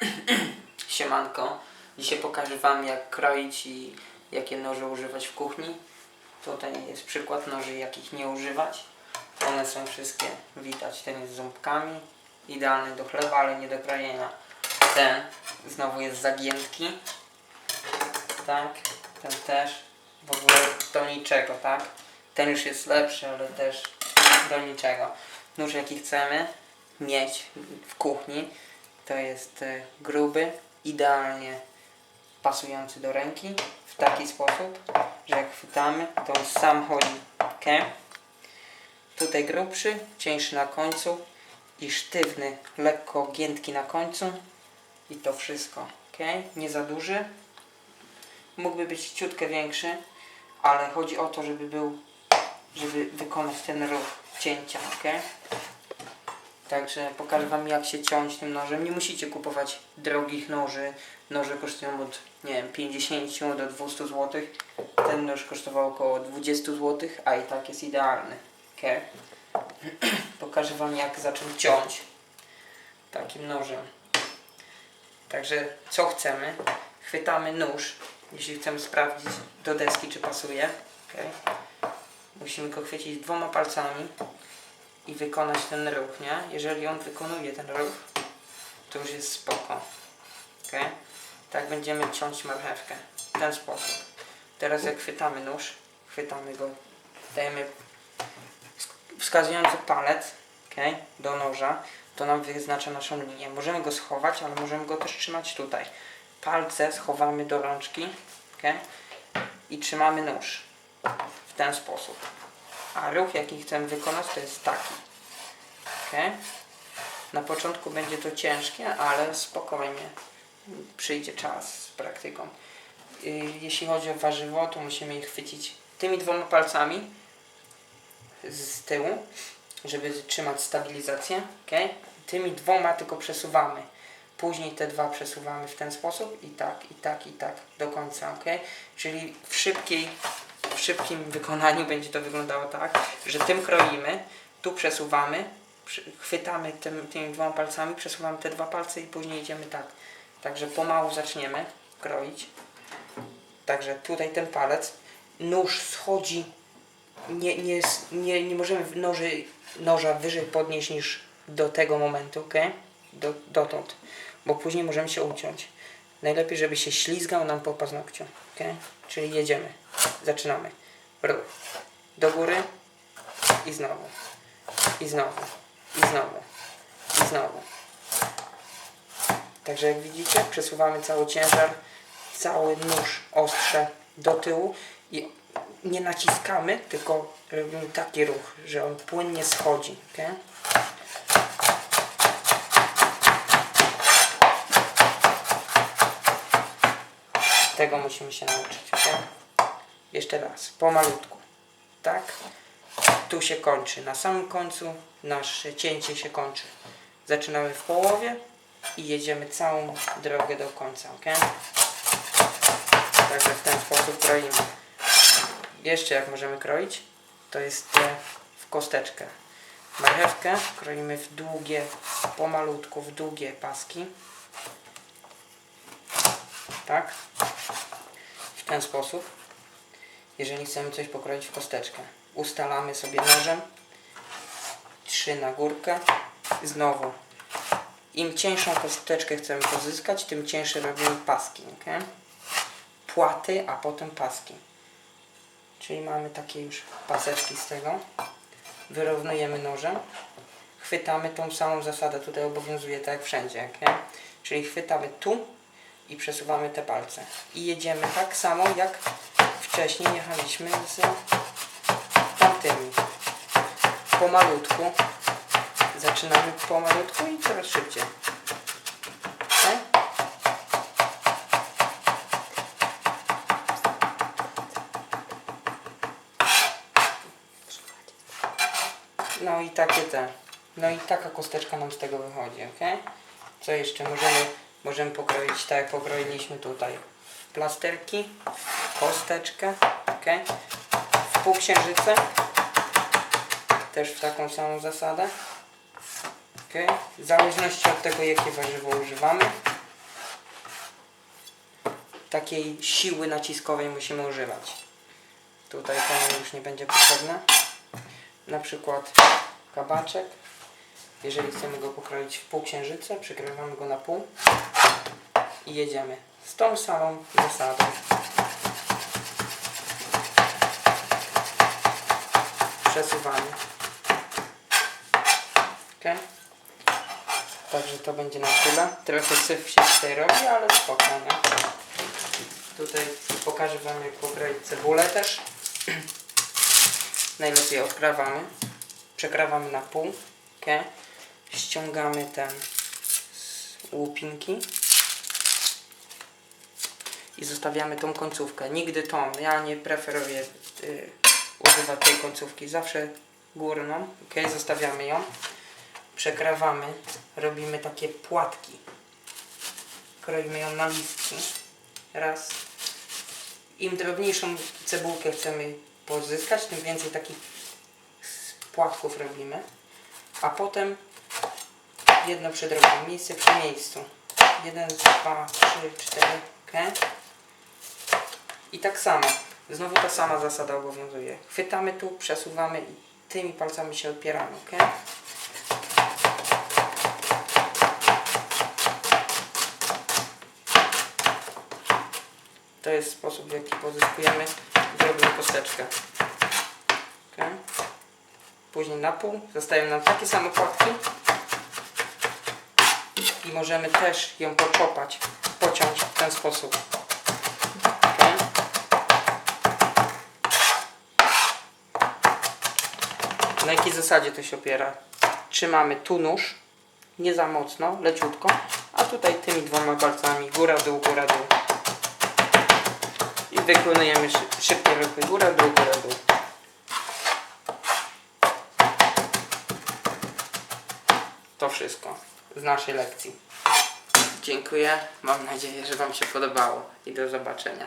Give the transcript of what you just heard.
Siemanko. Dzisiaj pokażę Wam jak kroić i jakie noże używać w kuchni. Tutaj jest przykład noży jakich nie używać. One są wszystkie, widać, ten jest z ząbkami. Idealny do chleba, ale nie do krojenia. Ten znowu jest zagiętki. Tak, ten też. W ogóle do niczego, tak? Ten już jest lepszy, ale też do niczego. Nóż jaki chcemy mieć w kuchni to jest e, gruby, idealnie pasujący do ręki w taki sposób, że jak chwytamy, to on sam chodzi. ok? Tutaj grubszy, cieńszy na końcu i sztywny, lekko giętki na końcu i to wszystko. ok? Nie za duży. Mógłby być ciutkę większy, ale chodzi o to, żeby był, żeby wykonać ten ruch cięcia. ok? Także pokażę Wam jak się ciąć tym nożem. Nie musicie kupować drogich noży. Noże kosztują od nie wiem, 50 do 200 zł. Ten nóż kosztował około 20 zł, a i tak jest idealny. Okay. pokażę Wam jak zacząć ciąć takim nożem. Także co chcemy? Chwytamy nóż, jeśli chcemy sprawdzić do deski czy pasuje. Okay. Musimy go chwycić dwoma palcami i wykonać ten ruch, nie? Jeżeli on wykonuje ten ruch, to już jest spoko. ok? Tak będziemy ciąć marchewkę. W ten sposób. Teraz jak chwytamy nóż, chwytamy go, dajemy wskazujący palec ok? do noża, to nam wyznacza naszą linię. Możemy go schować, ale możemy go też trzymać tutaj. Palce schowamy do rączki ok? i trzymamy nóż w ten sposób. A ruch jaki chcemy wykonać to jest taki. Na początku będzie to ciężkie, ale spokojnie. Przyjdzie czas z praktyką. Yy, Jeśli chodzi o warzywo, to musimy je chwycić tymi dwoma palcami z tyłu, żeby trzymać stabilizację. ok? Tymi dwoma tylko przesuwamy. Później te dwa przesuwamy w ten sposób i tak, i tak, i tak do końca. Czyli w szybkiej w szybkim wykonaniu będzie to wyglądało tak, że tym kroimy, tu przesuwamy, chwytamy tym, tymi dwoma palcami, przesuwamy te dwa palce i później idziemy tak. Także pomału zaczniemy kroić. Także tutaj ten palec, nóż schodzi, nie, nie, nie, nie możemy noży, noża wyżej podnieść niż do tego momentu, ok? Do, dotąd, bo później możemy się uciąć. Najlepiej, żeby się ślizgał nam po paznokciu, ok? Czyli jedziemy. Zaczynamy. Ruch. Do góry i znowu. I znowu. I znowu. I znowu. Także jak widzicie, przesuwamy cały ciężar, cały nóż ostrze do tyłu i nie naciskamy, tylko robimy taki ruch, że on płynnie schodzi. Okay? Tego musimy się nauczyć. ok? Jeszcze raz, pomalutku. Tak? Tu się kończy. Na samym końcu nasze cięcie się kończy. Zaczynamy w połowie i jedziemy całą drogę do końca. ok? Także w ten sposób kroimy. Jeszcze jak możemy kroić, to jest e, w kosteczkę. Marchewkę kroimy w długie, pomalutku, w długie paski. Tak? Ten sposób. Jeżeli chcemy coś pokroić w kosteczkę, ustalamy sobie nożem. Trzy na górkę. Znowu. Im cieńszą kosteczkę chcemy pozyskać, tym cieńsze robimy paski. ok? Płaty, a potem paski. Czyli mamy takie już paseczki z tego. Wyrównujemy nożem. Chwytamy tą samą zasadę. Tutaj obowiązuje tak jak wszędzie. ok? Czyli chwytamy tu i przesuwamy te palce. I jedziemy tak samo jak wcześniej jechaliśmy z tamtymi. Pomalutku. Zaczynamy pomalutku i coraz szybciej. Ok? No i takie te. No i taka kosteczka nam z tego wychodzi, ok? Co jeszcze możemy, możemy pokroić tak jak pokroiliśmy tutaj. Plasterki, kosteczkę, ok? W półksiężyce. Też w taką samą zasadę. ok? W zależności od tego jakie warzywo używamy. takiej siły naciskowej musimy używać. Tutaj to już nie będzie potrzebne. Na przykład kabaczek. Jeżeli chcemy go pokroić w pół księżyce, przykrywamy go na pół i jedziemy z tą samą zasadą. Przesuwamy. Ok? Także to będzie na tyle. Trochę syf się tutaj robi, ale spokojnie. Tutaj pokażę Wam jak pokroić cebulę też. Najlepiej odkrawamy. Przekrawamy na pół. ok? Ściągamy ten łupinki. I zostawiamy tą końcówkę. Nigdy tą. Ja nie preferuję y, używać tej końcówki. Zawsze górną. ok? Zostawiamy ją. Przekrawamy. Robimy takie płatki. Kroimy ją na listki. Raz. Im drobniejszą cebulkę chcemy pozyskać, tym więcej takich płatków robimy. A potem jedno przy drugim, miejsce przy miejscu. Jeden, dwa, trzy, cztery, ok? I tak samo. Znowu ta sama zasada obowiązuje. Chwytamy tu, przesuwamy i tymi palcami się opieramy, ok? To jest sposób, w jaki pozyskujemy drobną kosteczkę. Ok? Później na pół zostają nam takie same płatki i możemy też ją poczopać, pociąć w ten sposób. Na jakiej zasadzie to się opiera? Trzymamy tu nóż, nie za mocno, leciutko, a tutaj tymi dwoma palcami góra, dół, góra, dół. I wykonujemy szy- szybkie ruchy góra, dół, góra, dół. To wszystko z naszej lekcji. Dziękuję. Mam nadzieję, że Wam się podobało i do zobaczenia.